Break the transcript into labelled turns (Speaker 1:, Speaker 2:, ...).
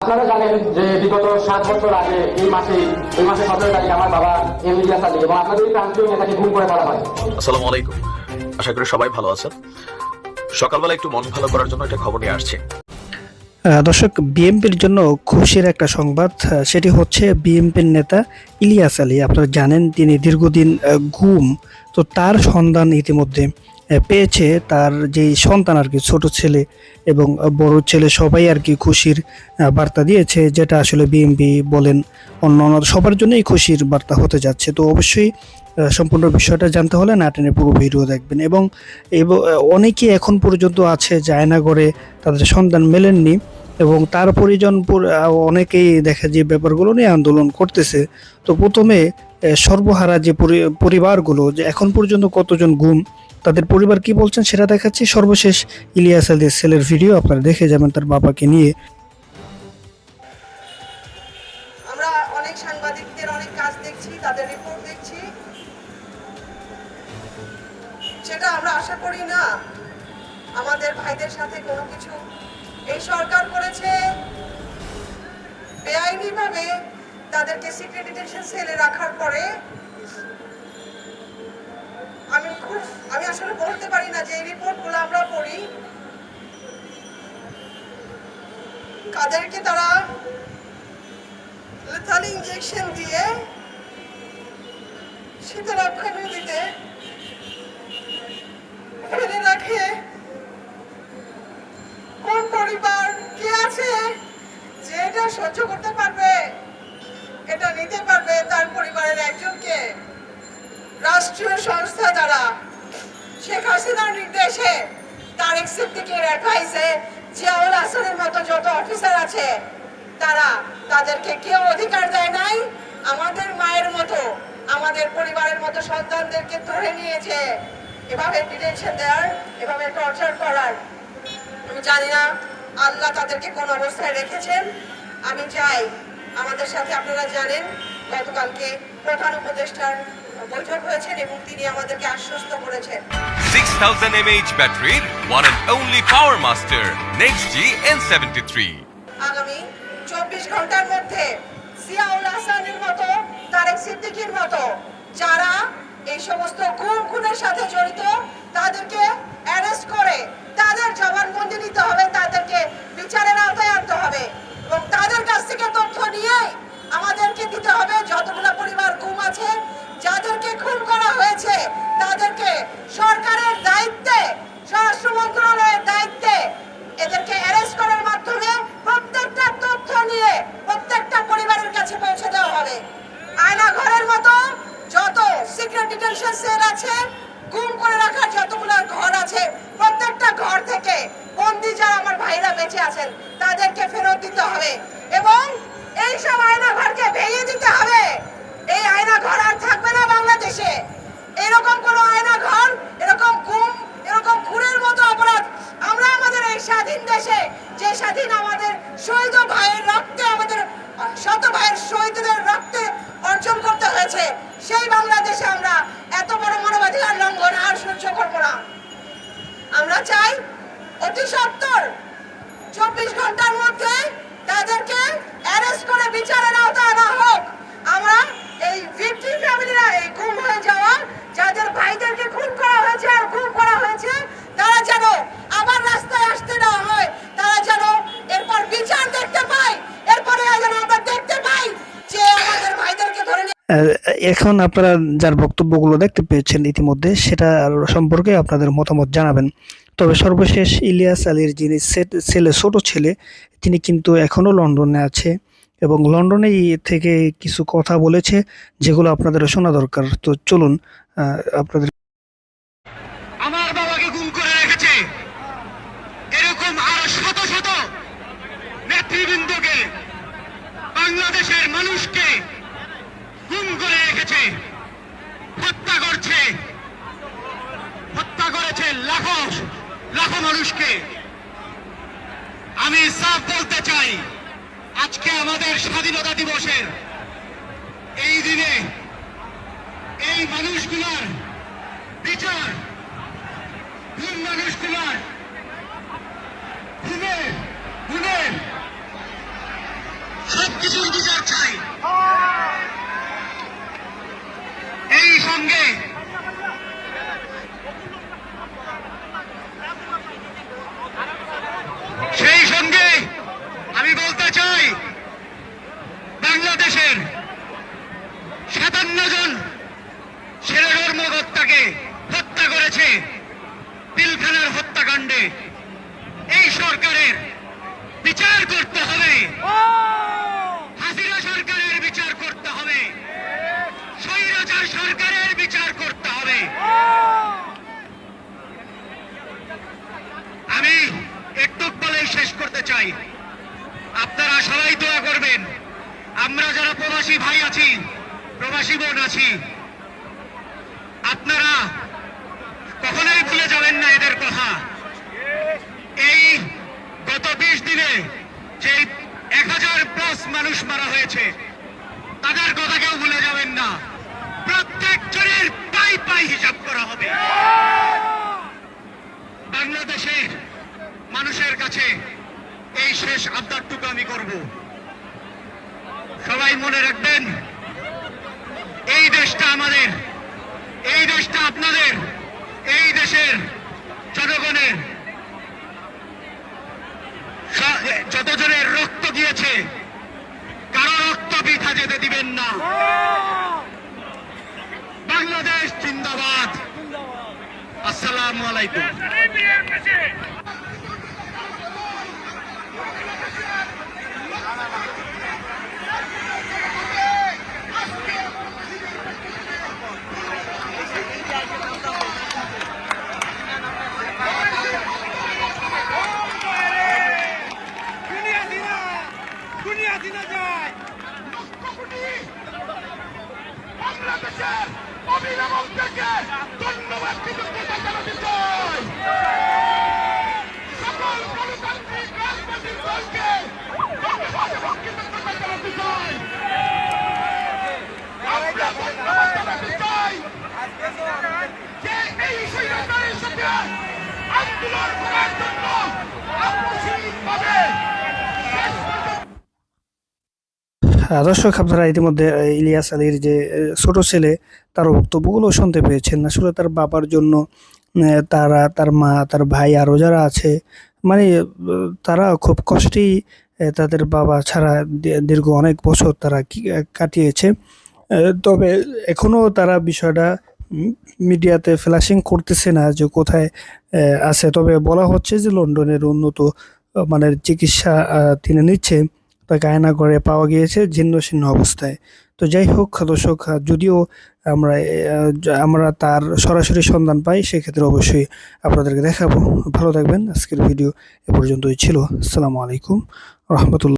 Speaker 1: আপনারা জানেন যে বিগত সাত বছর আগে এই মাসে এই মাসে সতেরো তারিখ আমার বাবা এম ইলিয়াস এবং আপনাদের এই প্রান্তীয় নেতাকে গুম করে ফেলা হয়।
Speaker 2: আসসালামু আলাইকুম। আশা করি সবাই ভালো আছেন। সকালবেলা একটু মন ভালো করার জন্য একটা খবর নিয়ে আসছি।
Speaker 3: আহ, দর্শক বিএনপির জন্য খুশির একটা সংবাদ সেটি হচ্ছে বিএনপির নেতা ইলিয়াস আলী। আপনারা জানেন তিনি দীর্ঘদিন আহ, গুম। তো তার সন্ধান ইতিমধ্যে। পেয়েছে তার যে সন্তান আর কি, ছোট ছেলে এবং বড় ছেলে সবাই আর কি খুশির বার্তা দিয়েছে, যেটা আসলে বিএমবি বলেন অন্য অন্য সবার জন্যই খুশির বার্তা হতে যাচ্ছে। তো অবশ্যই সম্পূর্ণ বিষয়টা জানতে হলে নাটেনের পুরো ভিডিও দেখবেন এবং এবং অনেকে এখন পর্যন্ত আছে জায়নাগরে তাদের সন্তান মেলেননি। এবং তার পরিজন অনেকেই দেখা যে ব্যাপারগুলো নিয়ে আন্দোলন করতেছে। তো প্রথমে সর্বহারা যে পরি- পরিবারগুলো, যে এখন পর্যন্ত কতজন গুম, তাদের পরিবার কি বলছেন সেটা দেখাচ্ছি। সর্বশেষ ইলিয়াস আলীর ছেলের ভিডিও আপনারা দেখে যাবেন তার বাবাকে নিয়ে।
Speaker 4: আমরা আশা করি না। আমাদের ভাইদের সাথে কোনো কিছু এই সরকার করেছে। বেআইনি ভাবে তাদেরকে সিক্রেট ডিটেনশন সেলে রাখার পরে আমি খুব, আমি আসলে বলতে পারি না যে এই রিপোর্টগুলো আমরা পড়ি। কাদেরকে তারা lethal ইঞ্জেকশন দিয়ে শীতলক্ষা নদীতে ফেলে রাখে। পরিবার কে আছে যে এটা সহ্য করতে পারবে? এটা নিতে পারবে তার পরিবারের একজনকে। রাষ্ট্রীয় সংস্থা দ্বারা শেখ হাসিনার নির্দেশে তারেক সিদ্দিকের অ্যাডভাইসে জিয়াউল হাসানের মতো যত অফিসার আছে, তারা তাদেরকে কেউ অধিকার দেয় নাই। আমাদের মায়ের মতো, আমাদের পরিবারের মতো সন্তানদেরকে ধরে নিয়েছে এভাবে ডিটেনশন দেওয়ার, এভাবে টর্চার করার জানি না আল্লাহ তাদেরকে কোন অবস্থায় রেখেছেন আমি চাই আমাদের সাথে আপনারা জানেন গতকালকে প্রধান উপদেষ্টার বৈঠক হয়েছেন এবং তিনি আমাদেরকে আশ্বস্ত করেছেন
Speaker 5: 6000 mAh battery, one and only Power Master, Next G N73.
Speaker 4: আগামী চব্বিশ ঘণ্টার মধ্যে জিয়াউল হাসানের মতো তারেক সিদ্দিকির মতো যারা এই সমস্ত খুন খুনের সাথে জড়িত তাদেরকে অ্যারেস্ট করে তাদের জবানবন্দি নিতে হবে, তাদেরকে বিচারের আওতায় আনতে হবে এবং তাদের কাছ থেকে তথ্য নিয়ে আমাদেরকে দিতে হবে। যতগুলো পরিবার গুম আছে, যাদেরকে খুন করা হয়েছে, তাদেরকে সরকারের দায়িত্বে স্বরাষ্ট্র মন্ত্রণালয়ের দায়িত্বে এদেরকে অ্যারেস্ট করার মাধ্যমে প্রত্যেকটা তথ্য নিয়ে প্রত্যেকটা পরিবারের কাছে পৌঁছে দেওয়া হবে আয়না ঘরের মতো যত সিক্রেট ডিটেনশন সেল আছে, গুম করে রাখার যতগুলো ঘর আছে, প্রত্যেকটা ঘর থেকে বন্দি যারা আমার ভাইরা বেঁচে আছেন, তাদেরকে ফেরত দিতে হবে। এবং এই সব আয়না ঘরকে ভেঙে দিতে হবে। এই আয়না ঘর আর থাকবে না বাংলাদেশে এরকম কোনো আয়না ঘর এরকম গুম এরকম খুনের মতো অপরাধ আমরা আমাদের এই স্বাধীন দেশে যে স্বাধীন আমাদের শহীদ ভাইয়ের রক্তে আমাদের শত ভাইয়ের শহীদদের রক্তে অর্জন করতে হয়েছে সেই বাংলাদেশে আমরা এত বড় মানবাধিকার লঙ্ঘন আর সহ্য করব না আমরা চাই অতি সত্তর চব্বিশ ঘণ্টার মধ্যে তাদেরকে অ্যারেস্ট করে বিচারের আওতায় আনা হোক আমরা এই ভিকটিম ফ্যামিলিরা এই গুম হয়ে যাওয়া যাদের ভাইদেরকে খুন করা হয়েছে আর গুম করা হয়েছে তারা যেন আবার রাস্তায় আসতে দেওয়া হয় তারা যেন এরপর বিচার দেখতে পায় এরপরে যেন আমরা দেখতে পাই যে আমাদের ভাইদেরকে ধরে নিয়ে
Speaker 3: আহ, এখন আপনারা যার বক্তব্যগুলো দেখতে পেয়েছেন ইতিমধ্যে সেটা সম্পর্কে আপনাদের মতামত জানাবেন। তবে সর্বশেষ ইলিয়াস আলীর যিনি ছেলে, ছোট ছেলে, তিনি কিন্তু এখনও লন্ডনে আছে এবং লন্ডনে থেকে কিছু কথা বলেছে যেগুলো আপনাদের শোনা দরকার। তো চলুন আপনাদের
Speaker 6: আমার বাবাকে গুম করে রেখেছে। এরকম আরও শত শত নেতৃবৃন্দকে, বাংলাদেশের মানুষকে গুম করে রেখেছে হত্যা করছে, হত্যা করেছে লাখো লাখো মানুষকে। আমি সাফ বলতে চাই, আজকে আমাদের স্বাধীনতা দিবসের এই দিনে এই মানুষগুলার বিচার মানুষগুলার খুনের খুনের কিছুর বিচার চাই। এই সঙ্গে। সেই সঙ্গে আমি বলতে চাই, বাংলাদেশের সাতান্ন জন ছেলে ধর্মকর্তাকে হত্যা করেছে পিলখানার হত্যাকাণ্ডে। এই সরকারের বিচার করতে হবে হাসিনা সরকারের বিচার করতে হবে স্বৈরাচার সরকারের বিচার করতে হবে আমি একটু বলেই শেষ করতে চাই। আপনারা সবাই দোয়া করবেন। আমরা যারা প্রবাসী ভাই আছি, প্রবাসী বোন আছি, আপনারা কখনোই ভুলে যাবেন না এদের কথা। এই গত বিশ দিনে যে এক হাজার প্লাস মানুষ মারা হয়েছে, তাদের কথা কেউ ভুলে যাবেন না। প্রত্যেকজনের পাই পাই হিসাব করা হবে। বাংলাদেশের মানুষের কাছে এই শেষ আবদারটুকু আমি করব। সবাই মনে রাখবেন, এই দেশটা আমাদের, এই দেশটা আপনাদের, এই দেশের জনগণের যতজনের রক্ত দিয়েছে কারও রক্ত বৃথা যেতে দিবেন না। বাংলাদেশ জিন্দাবাদ। আসসালামু আলাইকুম
Speaker 7: বাংলাদেশের অভিনবন থেকে ধন্যবাদ কৃতজ্ঞতা জানাতে চাই সকল গণতান্ত্রিক রাজনৈতিক দলকে ধন্যবাদ এবং কৃতজ্ঞতা জানাতে চাই আমরা ধন্যবাদ জানাতে চাই যে এই স্বৈরাচারের সাথে আন্দোলন করার জন্য আত্মশীলভাবে শেষ পর্যন্ত
Speaker 3: হ্যাঁ, দর্শক আপনারা ইতিমধ্যে ইলিয়াস আলীর যে ছোট ছেলে, তার বক্তব্যগুলো শুনতে পেয়েছেন। আসলে তার বাবার জন্য তারা, তার মা, তার ভাই আরও যারা আছে মানে তারা খুব কষ্টেই তাদের বাবা ছাড়া দীর্ঘ অনেক বছর তারা কাটিয়েছে। তবে এখনও তারা বিষয়টা মিডিয়াতে ফ্ল্যাশিং করতেছে না যে কোথায় আছে। তবে বলা হচ্ছে যে লন্ডনের উন্নত মানের চিকিৎসা তিনি নিচ্ছে তাকে আয়না করে পাওয়া গিয়েছে ছিন্ন অবস্থায়। তো যাই হোক, দর্শক, যদিও আমরা আমরা তার সরাসরি সন্ধান পাই, সেক্ষেত্রে অবশ্যই আপনাদেরকে দেখাবো। ভালো থাকবেন। আজকের ভিডিও এ পর্যন্তই ছিল। আসসালামু আলাইকুম। রহমতুল্লাহ।